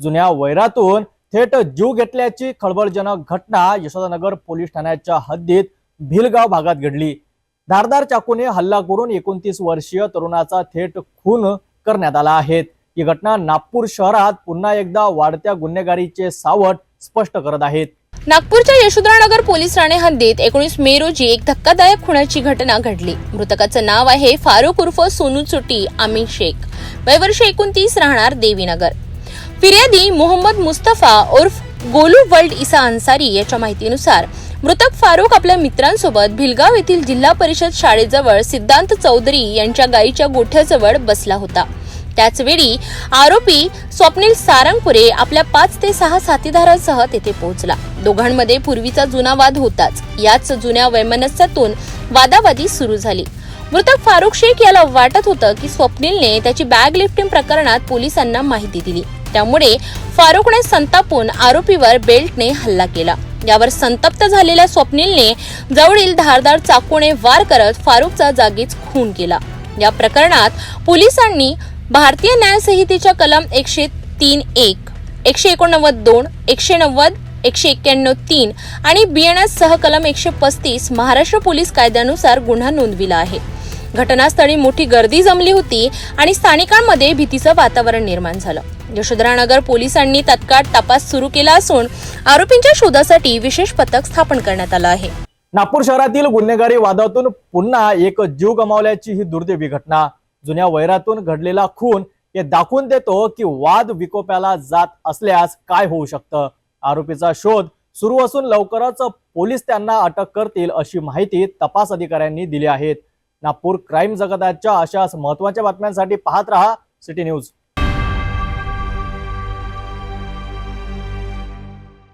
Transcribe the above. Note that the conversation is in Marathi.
जुन्या वैरातून थेट जीव घेतल्याची खळबळजनक घटना यशोदानगर पोलीस ठाण्याच्या हद्दीत भिलगाव भागात घडली. धारदार चाकूने हल्ला करून एकोणतीस वर्षीय तरुणाचा थेट खून करण्यात आला आहे. ही घटना नागपूर शहरात पुन्हा एकदा वाढत्या गुन्हेगारीचे सावट स्पष्ट करत आहेत. नागपूरच्या यशोधरानगर पोलीस ठाणे हद्दीत एकोणीस मे रोजी एक धक्कादायक खुनाची घटना घडली. मृतकाचं नाव आहे फारुख उर्फ सोनू चुटी आमिर शेख. वयवर्ष एकोणतीस राहणार देवीनगर. फिर्यादी मोहम्मद मुस्तफा उर्फ गोलू वर्ल्ड इसा अन्सारी याच्या माहितीनुसार मृतक फारुख आपल्या मित्रांसोबत भिलगाव येथील जिल्हा परिषद शाळेजवळ सिद्धांत चौधरी यांच्या गायीच्या गोठ्याजवळ बसला होता. त्याचवेळी आरोपी स्वप्नील सारंगपुरे आपल्या पाच ते सहा साथीदारांसह तेथे पोहोचला. दोघांमध्ये पूर्वीचा जुना वाद होताच. याच जुन्या वैमनस्यातून वादावादी सुरू झाली. मृतक फारुख शेख याला वाटत होतं की स्वप्नीलने त्याची बॅग लिफ्टिंग प्रकरणात पोलिसांना माहिती दिली. त्यामुळे फारुकने संतापून आरोपीवर बेल्टने हल्ला केला. यावर संतप्त झालेल्या स्वप्नीलने जवळील धारदार चाकूने वार करत फारुखचा जागीच खून केला. या प्रकरणात पोलिसांनी भारतीय न्याय संहितेच्या कलम एकशे तीन एक एकशे एकोणनव्वद दोन एकशे नव्वद एकशे एक्क्याण्णव तीन आणि बीएनएस सह कलम एकशे पस्तीस महाराष्ट्र पोलीस कायद्यानुसार गुन्हा नोंदविला आहे. घटनास्थळी मोठी गर्दी जमली होती आणि स्थानिकांमध्ये भीतीचं वातावरण निर्माण झालं. यशोधरानगर पोलिसांनी तत्काळ तपास सुरू केला असून आरोपींच्या शोधासाठी विशेष पथक स्थापन करण्यात आलं आहे. नागपूर शहरातील गुन्हेगारी वादातून पुन्हा एक जीव गमावल्याची ही दुर्दैवी घटना. जुन्या वैरातून घडलेला खून हे दाखवून देतो की वाद विकोप्याला जात असल्यास काय होऊ शकतं? आरोपीचा शोध सुरू असून लवकरच पोलीस त्यांना अटक करतील अशी माहिती तपास अधिकाऱ्यांनी दिली आहेत नागपूर क्राईम जगताच्या अशाच महत्त्वाच्या बातम्यांसाठी पाहत रहा सिटी न्यूज.